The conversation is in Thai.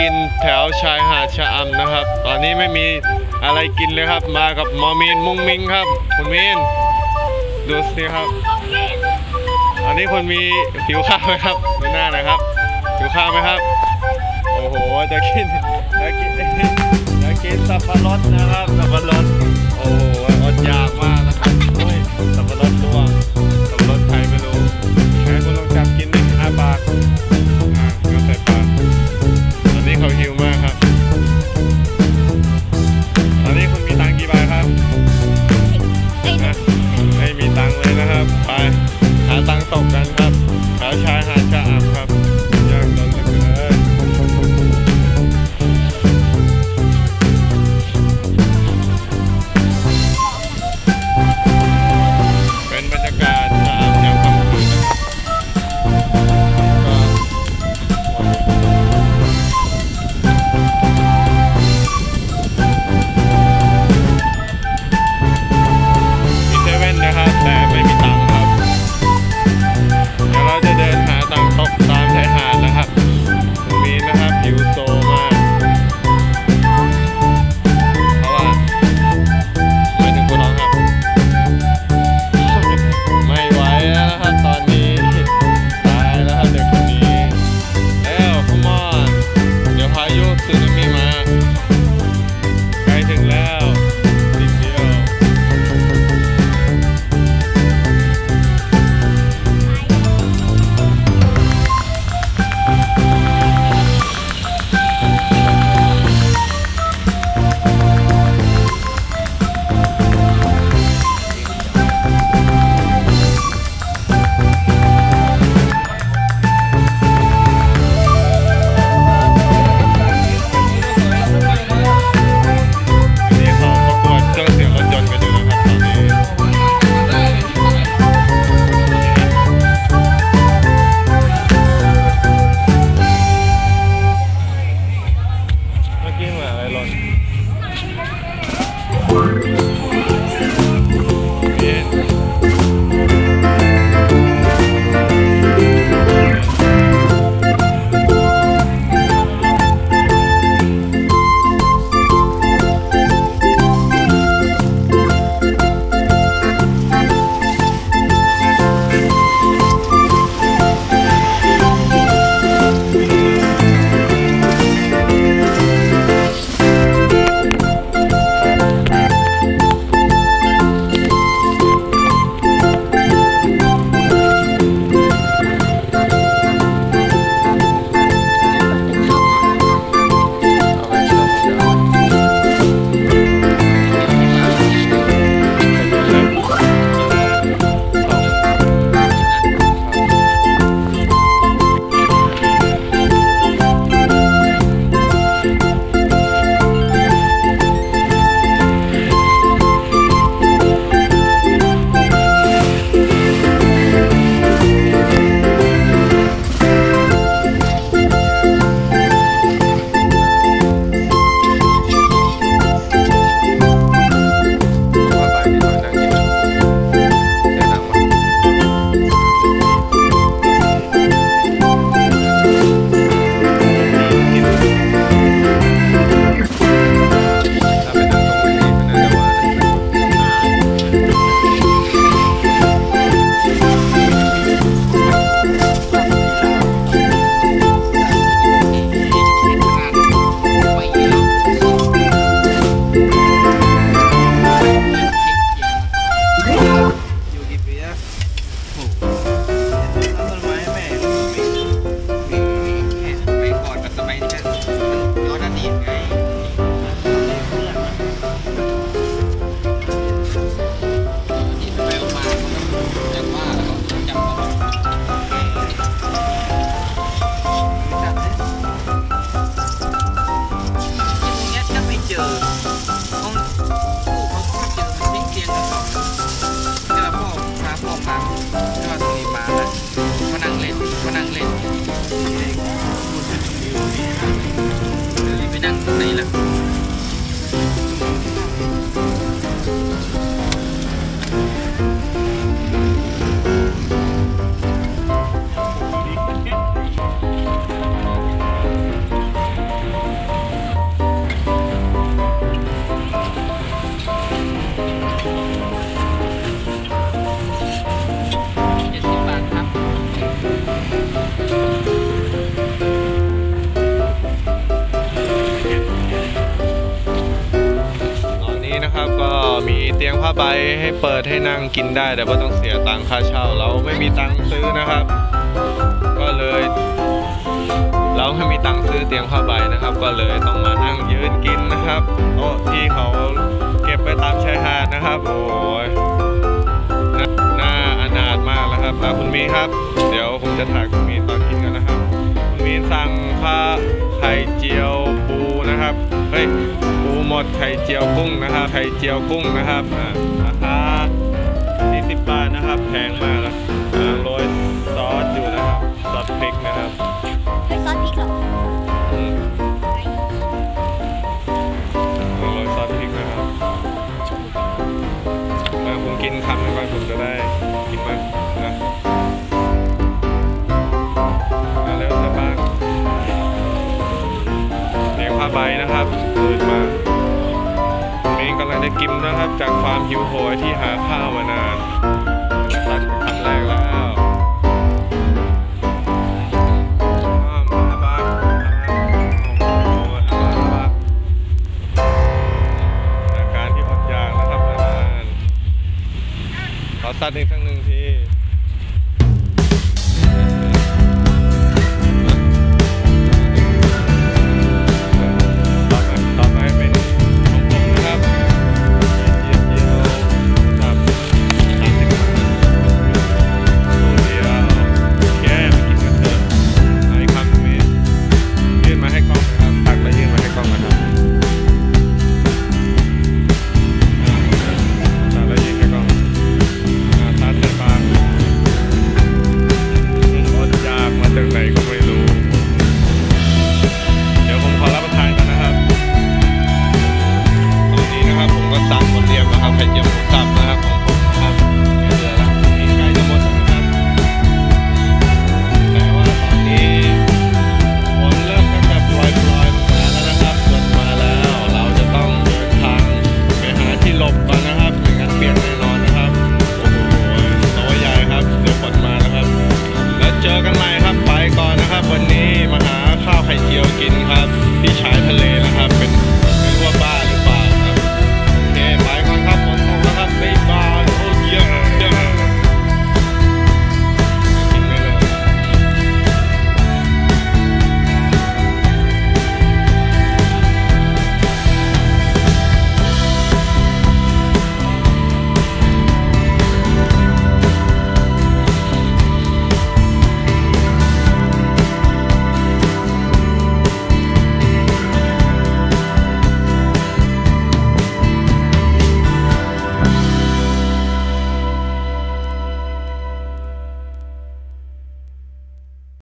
กินแถวชายหาดชะอำนะครับ ตอนนี้ไม่มีอะไรกินเลยครับ มากับมอมีนมุ้งมิงครับ คุณมีนดูสิครับตอนนี้คนมีผิวข้าวไหมครับไม่น่านะครับผิวข้าวไหมครับ โอ้โหจะกินจะกินจะกินสับปะรดนะครับ ตียงผ้าใบให้เปิดให้นั่งกินได้ แต่ว่าต้องเสียตังค่าเช่า เราไม่มีตังซื้อนะครับ ก็เลย เราไม่มีตังซื้อเตียงผ้าใบนะครับ ก็เลยต้องมานั่งยืนกินนะครับโต๊ะที่เขาเก็บไปตามชายหาดนะครับโอ้ยน่าน่าอนาถมากแล้วครับคุณมีครับ เดี๋ยวผมจะถ่ายคุณมีตอนกินกันนะครับ คุณมีสั่งข้าไข่เจียว นะครับเฮ้ยปูหมดไข่เจียวกุ้งนะครับไข่เจียวกุ้งนะครับอะราคา40บาทนะครับแพงมากแล้ว ใบนะครับตื่นมาวันนี้กำลังจะกินนะครับ จากความหิวโหยที่หาข้าวมานานตัดคำแรกแล้วอาวมาบ้างโอ้โหมาบ้างอาการที่อดอยากนะครับนานขอสัตว์หนึ่งสัก